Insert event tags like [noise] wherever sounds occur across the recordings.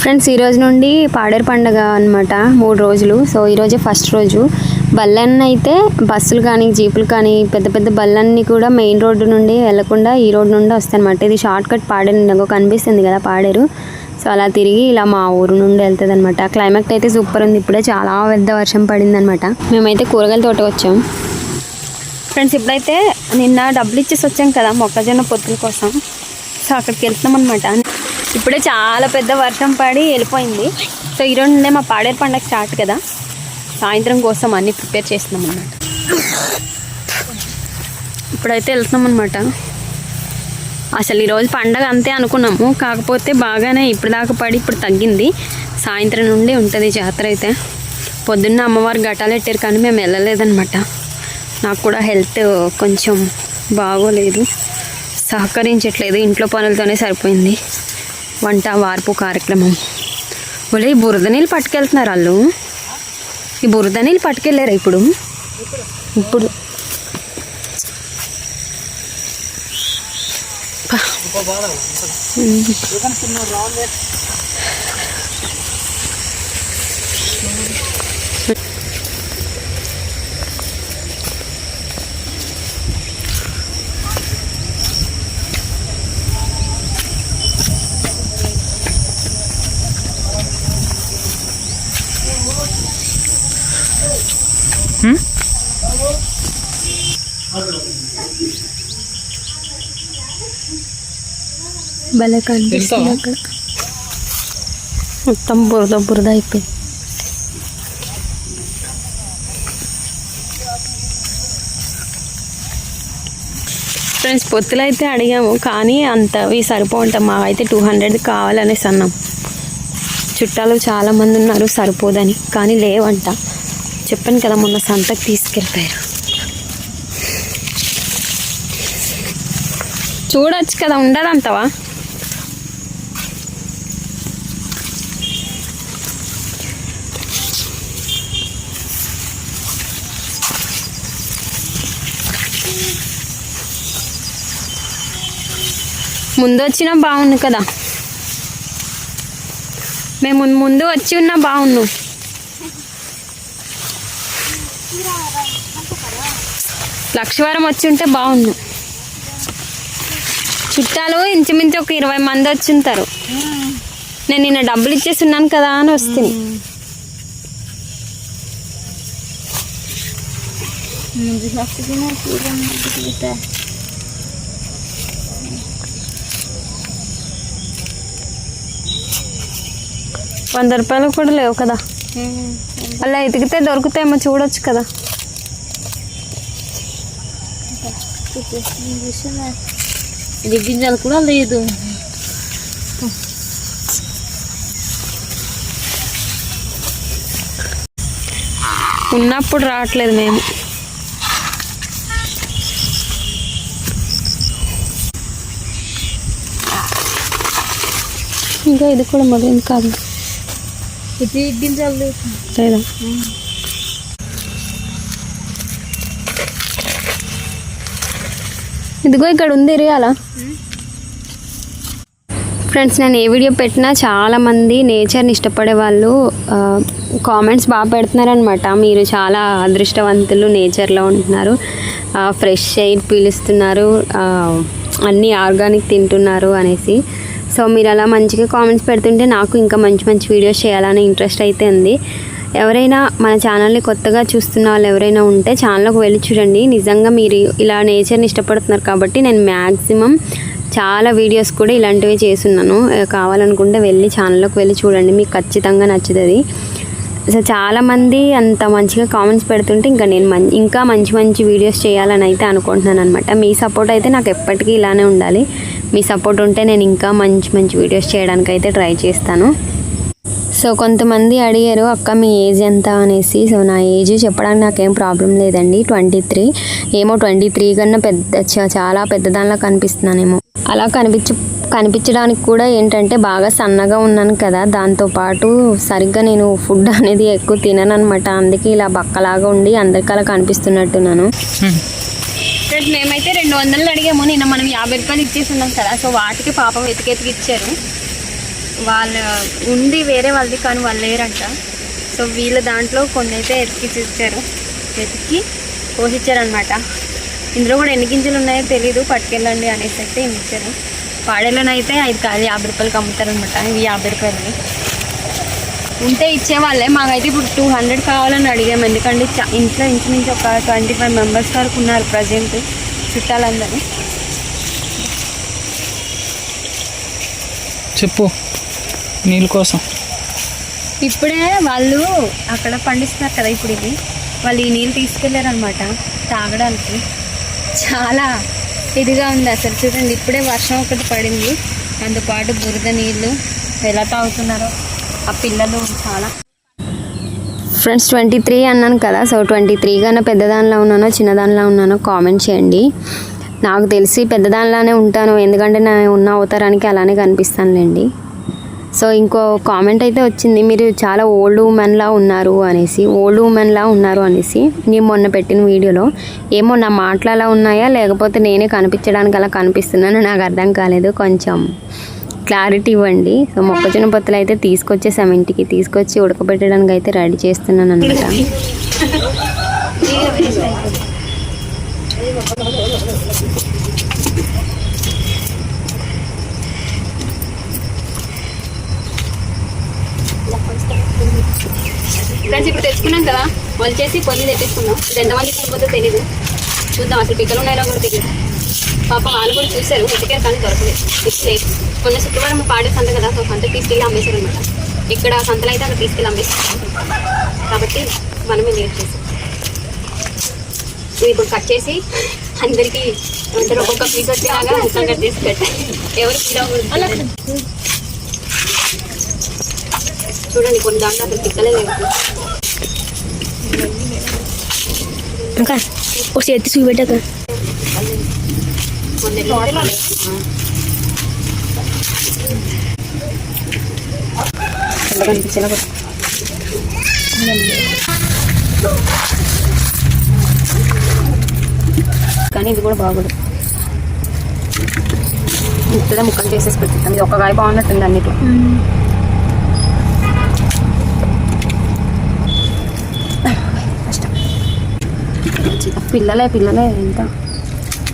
Friends ఈరోజు నుండి పాడేరు పండగ అనమాట మూడు రోజులు. సో ఈరోజే ఫస్ట్ రోజు. బళ్ళన్నీ అయితే బస్సులు కానీ జీపులు కానీ పెద్ద పెద్ద బళ్ళన్నీ కూడా మెయిన్ రోడ్డు నుండి వెళ్ళకుండా ఈ రోడ్డు నుండి వస్తాయన్నమాట. ఇది షార్ట్ కట్ పాడేరు నాకు కనిపిస్తుంది కదా పాడేరు. సో అలా తిరిగి ఇలా మా ఊరు నుండి వెళ్తుంది అనమాట క్లైమేట్ అయితే సూపర్ ఉంది. ఇప్పుడే చాలా పెద్ద వర్షం పడింది అనమాట మేమైతే కూరగాయల తోట వచ్చాం. ఫ్రెండ్స్ ఇప్పుడైతే నిన్న డబ్బులు ఇచ్చేసి వచ్చాం కదా మొక్కజొన్న పొత్తుల కోసం. సో అక్కడికి వెళ్తున్నాం అనమాట ఇప్పుడే చాలా పెద్ద వర్షం పడి వెళ్ళిపోయింది. సో ఈరోజు నుండే మా పాడేరు పండగ స్టార్ట్ కదా. సాయంత్రం కోసం అన్నీ ప్రిపేర్ చేస్తున్నాం అనమాట ఇప్పుడైతే వెళ్తున్నాం అనమాట అసలు ఈరోజు పండగ అంతే అనుకున్నాము. కాకపోతే బాగానే ఇప్పుడు దాకా పడి ఇప్పుడు తగ్గింది. సాయంత్రం నుండి ఉంటుంది జాతర అయితే. పొద్దున్న అమ్మవారు ఘటాలు పెట్టారు కానీ మేము వెళ్ళలేదన్నమాట. నాకు కూడా హెల్త్ కొంచెం బాగోలేదు. సహకరించట్లేదు. ఇంట్లో పనులతోనే సరిపోయింది. వంట వార్పు కార్యక్రమం. ఒలే ఈ బురద నీళ్ళు పట్టుకెళ్తున్నారు వాళ్ళు ఈ బురద నీళ్ళు పట్టుకెళ్ళారా ఇప్పుడు? ఇప్పుడు. భలే కనిపిస్తుంది అక్కడ. మొత్తం బురద బురద అయిపోయింది. ఫ్రెండ్స్ పొత్తులు అయితే అడిగాము కానీ అంతవి సరిపోంటాం మా అయితే టూ హండ్రెడ్ కావాలనేసి అన్నాం. చుట్టాలు చాలా మంది ఉన్నారు సరిపోదని కానీ లేవంట. చెప్పాను కదా మొన్న సంతకు తీసుకెళ్ళిపోయారు. చూడొచ్చు కదా ఉండదంతవా ముందు వచ్చినా బాగుండు కదా. మేము ముందు- ముందు వచ్చి ఉన్నా బాగుండు లక్షవరం వచ్చి ఉంటే బాగుండు. చుట్టాలు ఇంచుమించు ఒక ఇరవై మంది వచ్చి ఉంటారు. నేను నిన్న డబ్బులు ఇచ్చేసి ఉన్నాను కదా అని వస్తుంది. వంద రూపాయలు కూడా లేవు కదా. అలా ఎతికితే దొరుకుతాయేమో చూడొచ్చు కదా. ఇది గింజలు కూడా లేదు. ఉన్నప్పుడు రావట్లేదు మేము. ఇంకా ఇది కూడా మొదలైంది కాదు? ఇది గింజలు లేదా ఇదిగో ఇక్కడ ఉంది ఇరియాల ఫ్రెండ్స్ నేను ఏ వీడియో పెట్టినా చాలామంది నేచర్ని ఇష్టపడే వాళ్ళు కామెంట్స్ బాగా పెడుతున్నారనమాట మీరు చాలా అదృష్టవంతులు నేచర్లో ఉంటున్నారు. ఫ్రెష్ ఎయిర్ పీలుస్తున్నారు. అన్నీ ఆర్గానిక్ తింటున్నారు అనేసి. సో మీరు అలా మంచిగా కామెంట్స్ పెడుతుంటే నాకు ఇంకా మంచి మంచి వీడియోస్ చేయాలనే ఇంట్రెస్ట్ అయితే ఉంది. ఎవరైనా మన ఛానల్ని కొత్తగా చూస్తున్న వాళ్ళు ఎవరైనా ఉంటే ఛానల్కి వెళ్ళి చూడండి. నిజంగా మీరు ఇలా నేచర్ని ఇష్టపడుతున్నారు కాబట్టి నేను మ్యాక్సిమం చాలా వీడియోస్ కూడా ఇలాంటివి చేస్తున్నాను. కావాలనుకుంటే వెళ్ళి ఛానల్లోకి వెళ్ళి చూడండి. మీకు ఖచ్చితంగా నచ్చుతుంది. అసలు చాలామంది అంత మంచిగా కామెంట్స్ పెడుతుంటే ఇంకా నేను మం ఇంకా మంచి మంచి వీడియోస్ చేయాలని అయితే అనుకుంటున్నాను అనమాట మీ సపోర్ట్ అయితే నాకు ఎప్పటికీ ఇలానే ఉండాలి. మీ సపోర్ట్ ఉంటే నేను ఇంకా మంచి మంచి వీడియోస్ చేయడానికి అయితే ట్రై చేస్తాను. సో కొంతమంది అడిగారు అక్క మీ ఏజ్ ఎంత? అనేసి. సో నా ఏజ్ చెప్పడానికి నాకేం ప్రాబ్లం లేదండి. Twenty three. ఏమో ట్వంటీ త్రీ కన్నా పెద్ద చ- చాలా పెద్దదానిలా కనిపిస్తున్నానేమో. అలా కనిపించ కనిపించడానికి కూడా ఏంటంటే బాగా సన్నగా ఉన్నాను కదా. దాంతోపాటు సరిగ్గా నేను ఫుడ్ [laughs] అనేది ఎక్కువ తినను అనమాట అందుకే ఇలా బక్కలాగా ఉండి అందరికీ అలా కనిపిస్తున్నట్టున్నాను. మేమైతే రెండు వందలు అడిగాము. నిన్న మనం యాభై రూపాయలు ఇచ్చేసి ఉన్నాం కదా. సో వాటికి పాపం ఎతికెతికి ఇచ్చారు. వాళ్ళ ఉంది వేరే వాళ్ళది కానీ వాళ్ళు లేరంట. సో వీళ్ళ దాంట్లో కొన్ని అయితే ఎతికి ఇచ్చారు వెతికి పోషించారనమాట ఇందులో కూడా ఎన్ని గింజలు ఉన్నాయో తెలీదు పట్టుకెళ్ళండి అనేసి అయితే ఇన్ని ఇచ్చారు. పాడేలోనైతే ఐదు కాదు యాభై రూపాయలకి అమ్ముతారనమాట ఇవి యాభై రూపాయలవి. ఉంటే ఇచ్చేవాళ్ళే. మాకైతే ఇప్పుడు టూ హండ్రెడ్ కావాలని అడిగాము. ఎందుకంటే ఇంట్లో ఇంచుమించు ఒక ట్వంటీ ఫైవ్ మెంబర్స్ వరకు ఉన్నారు ప్రజెంట్ చుట్టాలందరూ. చెప్పు. నీళ్ళ కోసం. ఇప్పుడే వాళ్ళు అక్కడ పండిస్తున్నారు కదా ఇప్పుడు ఇది వాళ్ళు ఈ నీళ్ళు తీసుకెళ్ళారనమాట తాగడానికి. చాలా ఇదిగా ఉంది అసలు చూడండి ఇప్పుడే వర్షం ఒకటి పడింది. అందుపాటు బురద నీళ్ళు ఎలా తాగుతున్నారో. ఆ పిల్లలు చాలా ఫ్రెండ్స్ ట్వంటీ త్రీ అన్నాను కదా సో ట్వంటీ త్రీ కన్నా పెద్దదానిలో ఉన్నానో చిన్నదానిలో ఉన్నానో కామెంట్ చేయండి. నాకు తెలిసి పెద్దదానిలానే ఉంటాను ఎందుకంటే నా ఉన్న అవతారానికి అలానే కనిపిస్తానులేండి. సో ఇంకో కామెంట్ అయితే వచ్చింది మీరు చాలా ఓల్డ్ ఉమెన్లా ఉన్నారు అనేసి ఓల్డ్ ఉమెన్లా ఉన్నారు అనేసి నేను మొన్న పెట్టిన వీడియోలో ఏమో నా మాటలు అలా ఉన్నాయా లేకపోతే నేనే కనిపించడానికి అలా కనిపిస్తున్నాను నాకు అర్థం కాలేదు కొంచెం క్లారిటీ ఇవ్వండి. సో మొక్కజొన్న పొత్తులు అయితే తీసుకొచ్చే ఇంటికి తీసుకొచ్చి ఉడకబెట్టడానికి అయితే రెడీ చేస్తున్నాను అనమాట ఫ్రెండ్స్ ఇప్పుడు తెచ్చుకున్నాం కదా వాళ్ళు చేసి పొయ్యి తెప్పించుకున్నాం ఇది ఎంతమంది సరిపోతుందో తెలియదు చూద్దాం అసలు పిక్కలు ఉన్నాయో కూడా తెలియదు పాపం వాళ్ళు కూడా చూశారు వెతికారు కానీ దొరకలేదు. ఫిక్స్ లేదు. మొన్న శుక్రవారం పాడే సంత కదా సో సంత తీసుకెళ్ళి అమ్మేశారు అనమాట ఇక్కడ సంతలో అయితే అక్కడ తీసుకెళ్ళి అమ్మేస్తారు కాబట్టి మనమే లేట్ చేసాం ఇప్పుడు కట్ చేసి అందరికీ ఏమంటారు ఒక్కొక్క పీస్ వచ్చేలాగా అంతా కట్ చేసి పెట్టాలి ఎవరు ఫీల్ చూడండి కొన్ని దాంట్లో అసలు పిక్కలే లేదు ఇంకా ఒక చేతి చూపెట్టాక. కానీ ఇది కూడా బాగుంది. ఇంతదే ముక్కలు చేసేసి పెట్టుతాం ఇది ఒక కాయ బాగున్నట్టుంది అన్నిటి పిల్లలే పిల్లలే ఎంత?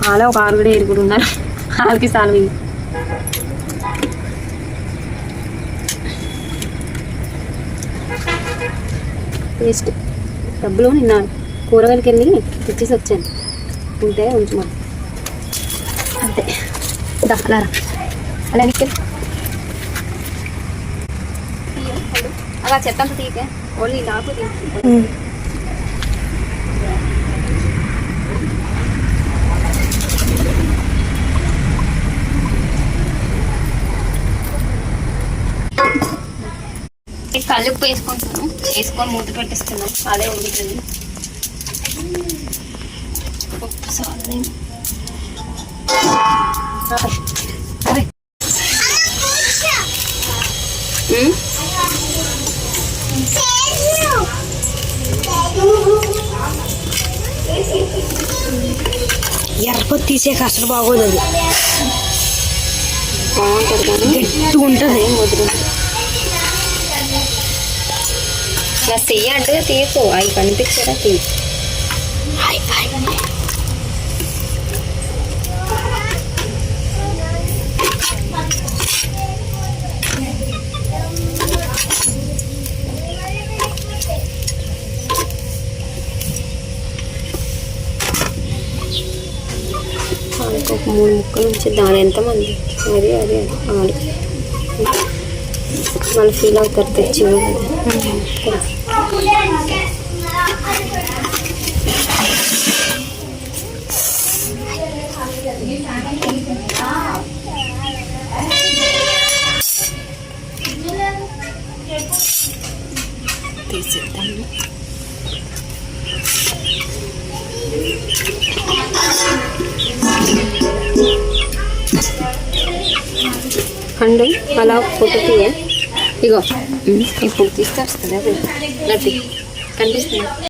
అలా ఒక ఆరుగుడు ఏడుగురు ఉన్నారు. వాళ్ళకి సాల్వి ఇది డబ్బులు నిన్న కూరగాయలకి వెళ్ళి తెచ్చేసి వచ్చాను. ఉంటే ఉంచమని అంతే. అలా అలా నీకు అలా చెత్త అంతా తీకే ఓన్లీ నాకు తీసి కల్లుప్పు వేసుకుంటున్నాను వేసుకొని మూత పెట్టిస్తున్నాను. అదే. ఉమ్, ఎర్రపొత్తి తీసేక అసలు బాగోదు అది. బాగుంటుంది కానీ గట్టిగా ఉంటుంది. ఏం నా చెయ్యి అంటే తీయకు అవి కనిపించారా తీయ. ఒక మూడు ముక్కలు ఉంచేద్దాం అది ఎంతమంది? అది అది వాళ్ళు ఫీల్ అవుతారు తెచ్చి తీసేద్దాము అండి అలా ఫోటో తీయ. ఇగో. ఇప్పుడు తీస్తే వస్తుంది. అది. కనిపిస్తుంది.